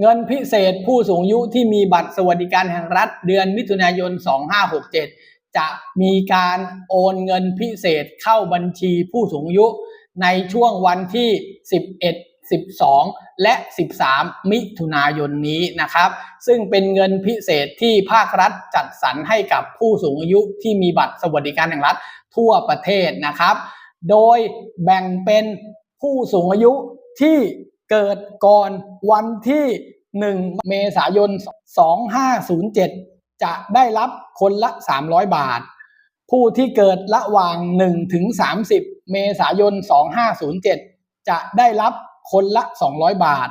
เงินพิเศษผู้สูงอายุที่มีบัตรสวัสดิการแห่งรัฐ เดือนมิถุนายน 2567 จะมีการโอนเงินพิเศษเข้าบัญชีผู้สูงอายุในช่วงวันที่ 11 12 และ 13 มิถุนายนนี้นะครับ ซึ่งเป็นเงินพิเศษที่ภาครัฐจัดสรรให้กับผู้สูงอายุที่มีบัตรสวัสดิการแห่งรัฐทั่วประเทศนะครับ โดยแบ่งเป็นผู้สูงอายุที่ เกิดก่อนวันที่ 1 เมษายน 2507 จะได้รับคนละ 300 บาท ผู้ที่เกิดระหว่าง 1 ถึง 30 เมษายน 2507 จะได้รับคนละ 200 บาท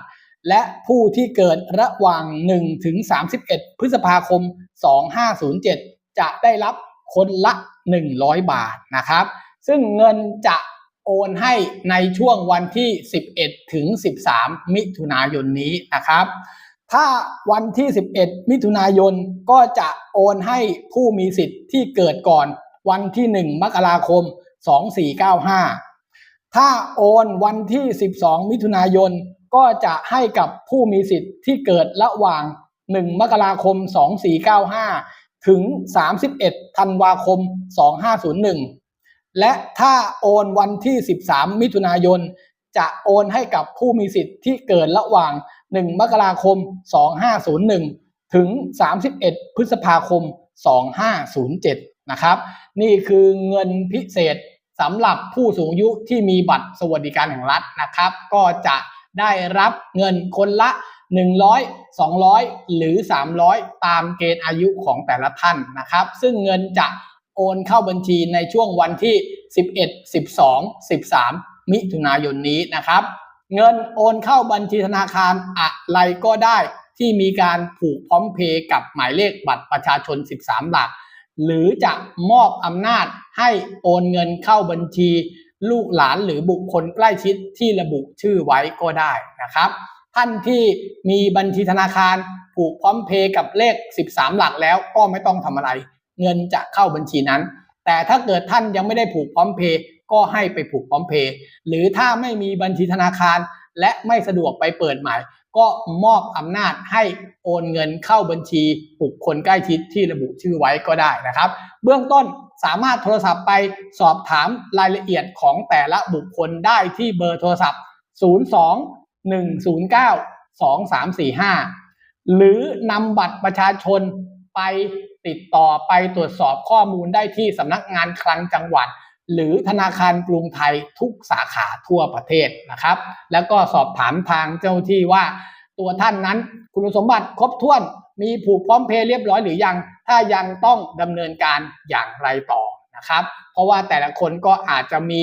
และผู้ที่เกิดระหว่าง 1 ถึง 31 พฤษภาคม 2507 จะได้รับคนละ 100 บาทนะครับ ซึ่งเงินจะ โอนให้ในช่วงวันที่ 11 ถึง 13 มิถุนายนนี้นะครับ ถ้าวันที่ 11 มิถุนายนก็จะโอนให้ผู้มีสิทธิ์ที่เกิดก่อนวันที่ 1 มกราคม 2495 ถ้าโอนวันที่ 12 มิถุนายนก็จะให้กับผู้มีสิทธิ์ที่เกิดระหว่าง 1 มกราคม 2495 ถึง 31 ธันวาคม 2501 และถ้าโอนวันที่ 13 มิถุนายน จะโอนให้กับผู้มีสิทธิ์ที่เกิดระหว่าง 1 มกราคม 2501 ถึง 31 พฤษภาคม 2507 นะครับ นี่คือเงินพิเศษสำหรับผู้สูงอายุที่มีบัตรสวัสดิการแห่งรัฐนะครับ ก็จะได้รับเงินคนละ 100 200 หรือ 300 ตามเกณฑ์อายุของแต่ละท่านนะครับ ซึ่งเงินจะ โอนเข้าบัญชีในช่วงวันที่ 11 12 13 มิถุนายนนี้นะครับ เงินโอนเข้าบัญชีธนาคารอะไรก็ได้ที่มีการผูกพร้อมเพย์กับหมายเลขบัตรประชาชน 13 หลัก หรือจะมอบอำนาจให้โอนเงินเข้าบัญชี ลูกหลานหรือบุคคลใกล้ชิดที่ระบุชื่อไว้ก็ได้นะครับ ท่านที่มีบัญชีธนาคารผูกพร้อมเพย์กับเลข 13 หลักแล้วก็ไม่ต้องทำอะไร เงินจะเข้าบัญชีนั้น แต่ถ้าเกิดท่านยังไม่ได้ผูกพร้อมเพย์ก็ให้ไปผูกพร้อมเพย์หรือถ้าไม่มีบัญชีธนาคาร และไม่สะดวกไปเปิดใหม่ ก็มอบอำนาจให้โอนเงินเข้าบัญชีบุคคลใกล้ชิดที่ระบุชื่อไว้ก็ได้นะครับ เบื้องต้นสามารถโทรศัพท์ไปสอบถามรายละเอียดของแต่ละบุคคลได้ที่เบอร์โทรศัพท์ 02 109 2345 หรือนำบัตรประชาชนไป ติดต่อไปตรวจสอบข้อมูลได้ที่สำนักงานคลังจังหวัด หรือธนาคารกรุงไทยทุกสาขาทั่วประเทศนะครับ แล้วก็สอบถามทางเจ้าที่ว่า ตัวท่านนั้นคุณสมบัติครบถ้วนมีผูกพร้อมเพย์เรียบร้อยหรือยัง ถ้ายังต้องดำเนินการอย่างไรต่อนะครับ เพราะว่าแต่ละคนก็อาจจะมี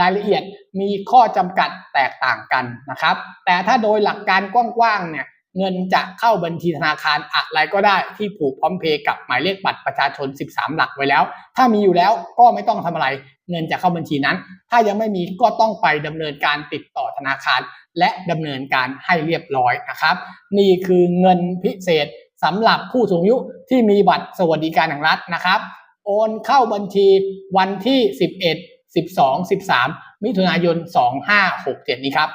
รายละเอียดมีข้อจำกัดแตกต่างกันนะครับ แต่ถ้าโดยหลักการกว้างๆเนี่ย เงินจะเข้าบัญชีธนาคารอะไรก็ได้ที่ผูกพร้อมเพย์กับหมายเลขบัตรประชาชน 13 หลักไว้แล้ว ถ้ามีอยู่แล้วก็ไม่ต้องทำอะไร เงินจะเข้าบัญชีนั้น ถ้ายังไม่มีก็ต้องไปดำเนินการติดต่อธนาคาร และดำเนินการให้เรียบร้อยนะครับ นี่คือเงินพิเศษสำหรับผู้สูงอายุที่มีบัตรสวัสดิการแห่งรัฐนะครับ โอนเข้าบัญชีวันที่ 11 12 13 มิถุนายน 2567 นี้ครับ